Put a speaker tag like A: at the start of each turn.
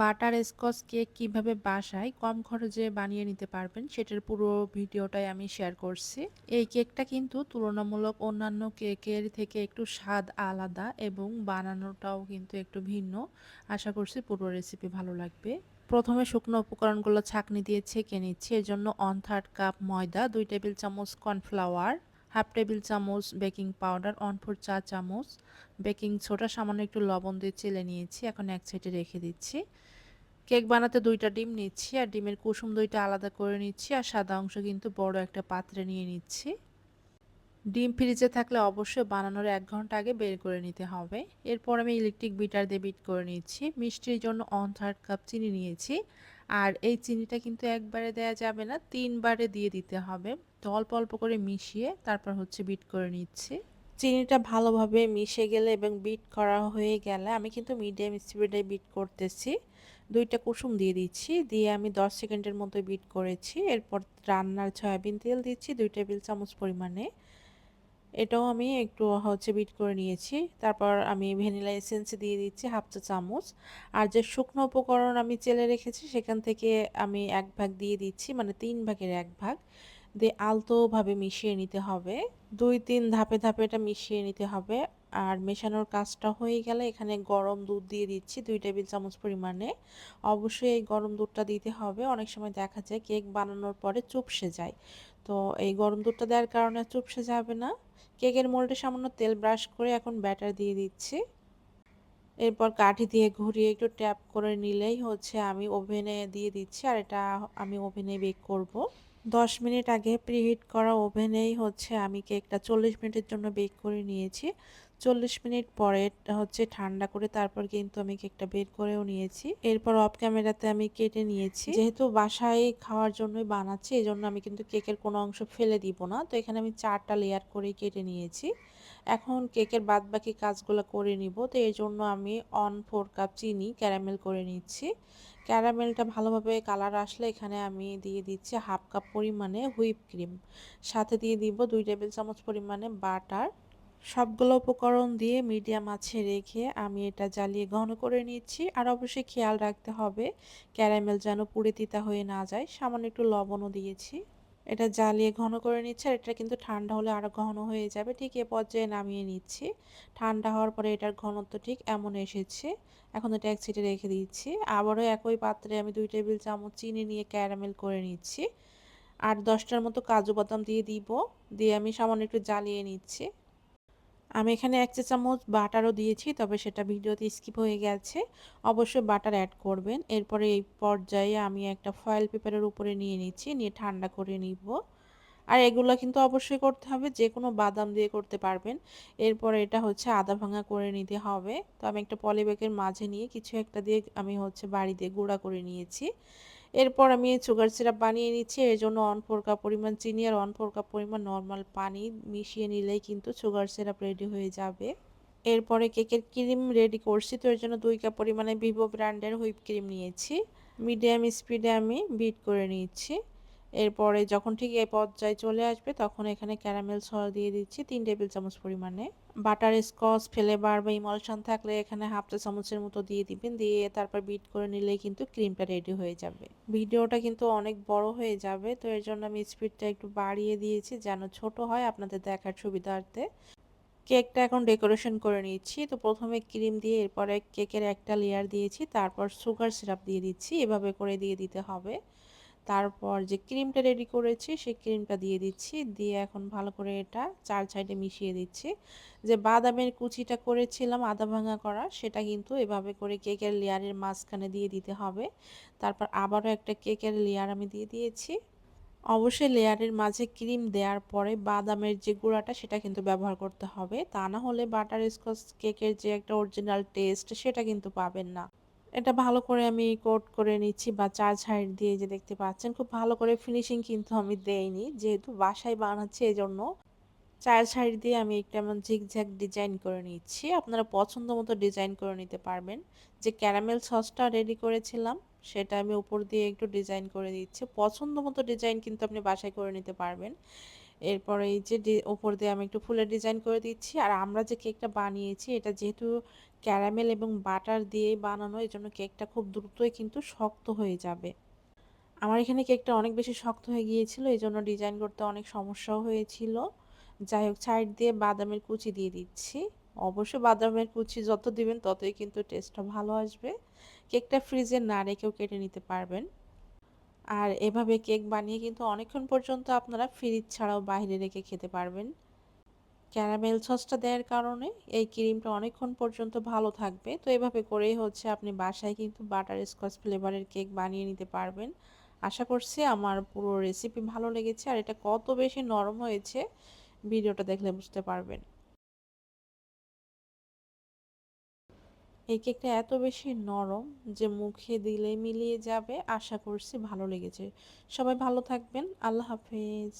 A: Butter Scotch cake কীভাবে বাসায় কম খরচে বানিয়ে নিতে পারবেন সেটার পুরো ভিডিওটাই আমি শেয়ার করছি। এই কেকটা কিন্তু তুলনামূলক অন্যান্য কেকের থেকে একটু স্বাদ আলাদা এবং বানানোটাও কিন্তু একটু ভিন্ন। আশা করছি পুরো রেসিপি ভালো লাগবে। প্রথমে শুকনো উপকরণগুলো ছাঁকনি দিয়ে ছেঁকে নিচ্ছি। এর জন্য ওয়ান থার্ড কাপ ময়দা, দুই টেবিল চামচ কর্নফ্লাওয়ার হাফ টেবিল চামচ বেকিং পাউডার, ওয়ান ফোর চা চামচ। বেকিং সোডা, সামান্য একটু লবণ দিয়ে চেলে নিয়েছি, এখন এক সাইডে রেখে দিচ্ছি। কেক বানাতে দুইটা ডিম নিচ্ছি, আর ডিমের কুসুম দুইটা আলাদা করে নিচ্ছি, আর সাদা অংশ কিন্তু বড় একটা পাত্রে নিয়ে নিচ্ছি। ডিম ফ্রিজে থাকলে অবশ্যই বানানোর এক ঘণ্টা আগে বের করে নিতে হবে। এরপর আমি ইলেকট্রিক বিটার দিয়ে বিট করে নিচ্ছি। মিষ্টির জন্য অন থার্ড কাপ চিনি নিয়েছি। আর এই চিনিটা কিন্তু একবারে দেয়া যাবে না, তিনবারে দিয়ে দিতে হবে। তো অল্প অল্প করে মিশিয়ে তারপর হচ্ছে বিট করে নিচ্ছি। চিনিটা ভালোভাবে মিশে গেলে এবং বিট করা হয়ে গেলে আমি কিন্তু মিডিয়াম স্পিডে বিট করতেছি। দুইটা কুসুম দিয়ে দিচ্ছি, দিয়ে আমি 10 সেকেন্ডের মতো বিট করেছি। এরপর রান্নার সয়াবিন তেল দিচ্ছি, দুই টেবিল চামচ পরিমাণে। এটাও আমি একটু হচ্ছে বিট করে নিয়েছি। তারপর আমি ভ্যানিলা এসেন্স দিয়ে দিচ্ছি হাফ চা চামচ। আর যে শুকনো উপকরণ আমি চেলে রেখেছি সেখান থেকে আমি এক ভাগ দিয়ে দিচ্ছি মানে তিন ভাগের এক ভাগ। দিয়ে আলতোভাবে মিশিয়ে নিতে হবে। দুই, তিন ধাপে ধাপে এটা মিশিয়ে নিতে হবে। আর মেশানোর কাজটা হয়ে গেলে এখানে গরম দুধ দিয়ে দিচ্ছি দুই টেবিল চামচ পরিমাণে। অবশ্যই এই গরম দুধটা দিতে হবে। অনেক সময় দেখা যায় কেক বানানোর পরে চুপসে যায়। তো এই গরম দুধটা দেওয়ার কারণে চুপসে যাবে না। কেকের মোল্ডে সামান্য তেল ব্রাশ করে এখন ব্যাটার দিয়ে দিচ্ছি। এরপর কাঠি দিয়ে ঘুরিয়ে একটু ট্যাপ করে নিলেই হচ্ছে আমি ওভেনে দিয়ে দিচ্ছি আর এটা আমি ওভেনে বেক করব। দশ মিনিট আগে প্রিহিট করা ওভেনেই হচ্ছে আমি কেকটা চল্লিশ মিনিটের জন্য বেক করে নিয়েছি। চল্লিশ মিনিট পরে হচ্ছে ঠান্ডা করে তারপর কিন্তু আমি কেকটা বের করেও নিয়েছি। এরপর অফ ক্যামেরাতে আমি কেটে নিয়েছি। যেহেতু বাসায় খাওয়ার জন্যই বানাচ্ছি এই জন্য আমি কিন্তু কেকের কোনো অংশ ফেলে দিব না। তো এখানে আমি চারটা লেয়ার করেই কেটে নিয়েছি। এখন কেকের বাদ বাকি কাজগুলো করে নিব। তো এর জন্য আমি অন ফোর কাপ চিনি ক্যারামেল করে নিচ্ছি। ক্যারামেলটা ভালোভাবে কালার আসলে এখানে আমি দিয়ে দিচ্ছি হাফ কাপ পরিমাণে হুইপ ক্রিম সাথে দিয়ে দিব দুই টেবিল চামচ পরিমাণে বাটার সবগুলো উপকরণ দিয়ে মিডিয়াম আছে রেখে আমি এটা জ্বালিয়ে ঘন করে নিচ্ছি। আর অবশ্যই খেয়াল রাখতে হবে, ক্যারামেল যেন পুড়ে তিতা হয়ে না যায়। সামান্য একটু লবণও দিয়েছি। এটা জ্বালিয়ে ঘন করে নিচ্ছে আর এটা কিন্তু ঠান্ডা হলে আরও ঘন হয়ে যাবে। ঠিক এ পর্যায়ে নামিয়ে নিচ্ছি। ঠান্ডা হওয়ার পরে এটার ঘনত্ব ঠিক এমন এসেছে। এখন এটা এক সিটে রেখে দিচ্ছি। আবারও একই পাত্রে আমি দুই টেবিল চামচ চিনি নিয়ে ক্যারামেল করে নিচ্ছি। আর দশটার মতো কাজু বাদাম দিয়ে দিব। দিয়ে আমি সামান্য একটু জ্বালিয়ে নিচ্ছি। আমি এখানে এক চা চামচ বাটারও দিয়েছি, তবে সেটা ভিডিওতে স্কিপ হয়ে গেছে। অবশ্যই বাটার অ্যাড করবেন। এরপরে এই পর্যায়ে আমি একটা ফয়েল পেপারের উপরে নিয়ে নিচ্ছি, নিয়ে ঠান্ডা করে নিব। আর এগুলো কিন্তু অবশ্যই করতে হবে যে কোনো বাদাম দিয়ে করতে পারবেন। এরপরে এটা হচ্ছে আদা ভাঙা করে নিতে হবে। তো আমি একটা পলিব্যাগের মাঝে নিয়ে কিছু একটা দিয়ে আমি হচ্ছে বাড়ি দিয়ে গুঁড়া করে নিয়েছি। এরপর আমি সুগার সিরাপ বানিয়ে নিচ্ছি। এর জন্য অন ফোর কাপ পরিমাণ চিনি আর অন ফোর কাপ পরিমাণ নর্মাল পানি মিশিয়ে নিলেই কিন্তু সুগার সিরাপ রেডি হয়ে যাবে। এরপরে কেকের ক্রিম রেডি করছি তো এর জন্য দুই কাপ পরিমাণে ভিভো ব্র্যান্ডের হুইপ ক্রিম নিয়েছি। মিডিয়াম স্পিডে আমি বিট করে নিচ্ছি। এরপরে যখন ঠিক এই পর্যায়ে চলে আসবে তখন এখানে ক্যারামেল সস দিয়ে দিচ্ছি, তিন টেবিল চামচ পরিমাণে। বাটার স্কচ ফ্লেভার বা ইমলশন থাকলে এখানে হাফ চা চামচের মতো দিয়ে দিবেন। দিয়ে তারপর বিট করে নিলেই কিন্তু ক্রিমটা রেডি হয়ে যাবে। ভিডিওটা কিন্তু অনেক বড় হয়ে যাবে, তো এর জন্য আমি স্পিডটা একটু বাড়িয়ে দিয়েছি যেন ছোট হয় আপনাদের দেখার সুবিধার্থে। কেকটা এখন ডেকোরেশন করে নিচ্ছি, তো প্রথমে ক্রিম দিয়ে এরপরে কেকের একটা লেয়ার দিয়েছি, তারপর সুগার সিরাপ দিয়ে দিচ্ছি, এভাবে করে দিয়ে দিতে হবে। তারপর যে ক্রিমটা রেডি করেছি, সেই ক্রিমটা দিয়ে দিচ্ছি। দিয়ে এখন ভালো করে এটা চার সাইডে মিশিয়ে দিচ্ছি। যে বাদামের কুচিটা করেছিলাম, আদা ভাঙা করা, সেটা কিন্তু এভাবে করে কেকের লেয়ারের মাঝখানে দিয়ে দিতে হবে। তারপর আবারও একটা কেকের লেয়ার আমি দিয়ে দিয়েছি। অবশ্যই লেয়ারের মাঝে ক্রিম দেওয়ার পরে বাদামের যে গুঁড়াটা, সেটা কিন্তু ব্যবহার করতে হবে। তা না হলে বাটার স্কচ কেকের যে একটা অরিজিনাল টেস্ট সেটা কিন্তু পাবেন না। এটা ভালো করে আমি কোট করে নিচ্ছি বা চার সাইড দিয়ে যে দেখতে পাচ্ছেন, খুব ভালো করে ফিনিশিং কিন্তু আমি দেইনি। যেহেতু বাসায় বানাচ্ছি এই জন্য চার সাইড দিয়ে আমি একটা এমন ঝিকঝ্যাক ডিজাইন করে নিচ্ছি। আপনারা পছন্দ মতো ডিজাইন করে নিতে পারবেন। যে ক্যারামেল সসটা রেডি করেছিলাম, সেটা আমি উপর দিয়ে একটু ডিজাইন করে দিচ্ছি। পছন্দ মতো ডিজাইন কিন্তু আপনি বাসায় করে নিতে পারবেন। এরপরে এই যে ওপর দিয়ে আমি একটু ফুলের ডিজাইন করে দিচ্ছি। আর আমরা যে কেকটা বানিয়েছি, এটা যেহেতু ক্যারামেল এবং বাটার দিয়েই বানানো এই জন্য কেকটা খুব দ্রুতই কিন্তু শক্ত হয়ে যাবে। আমার এখানে কেকটা অনেক বেশি শক্ত হয়ে গিয়েছিল এই জন্য ডিজাইন করতে অনেক সমস্যাও হয়েছিল। যাই হোক, সাইড দিয়ে বাদামের কুচি দিয়ে দিচ্ছি। অবশ্যই বাদামের কুচি যত দিবেন, ততই কিন্তু টেস্টটা ভালো আসবে। কেকটা ফ্রিজে না রেখেও কেটে নিতে পারবেন। আর এভাবে কেক বানিয়ে কিন্তু অনেকক্ষণ পর্যন্ত আপনারা ফ্রিজ ছাড়াও বাইরে রেখে খেতে পারবেন। ক্যারামেল সসটা দেওয়ার কারণে এই ক্রিমটা অনেকক্ষণ পর্যন্ত ভালো থাকবে। তো এভাবে করেই হচ্ছে আপনি বাসায় কিন্তু বাটার স্কচ ফ্লেভারের কেক বানিয়ে নিতে পারবেন। আশা করছি আমার পুরো রেসিপি ভালো লেগেছে আর এটা কত বেশি নরম হয়েছে, ভিডিওটা দেখলে বুঝতে পারবেন। এই কেকটা এত বেশি নরম যে মুখে দিলে মিলিয়ে যাবে। আশা করছি ভালো লেগেছে। সবাই ভালো থাকবেন। আল্লাহ হাফেজ।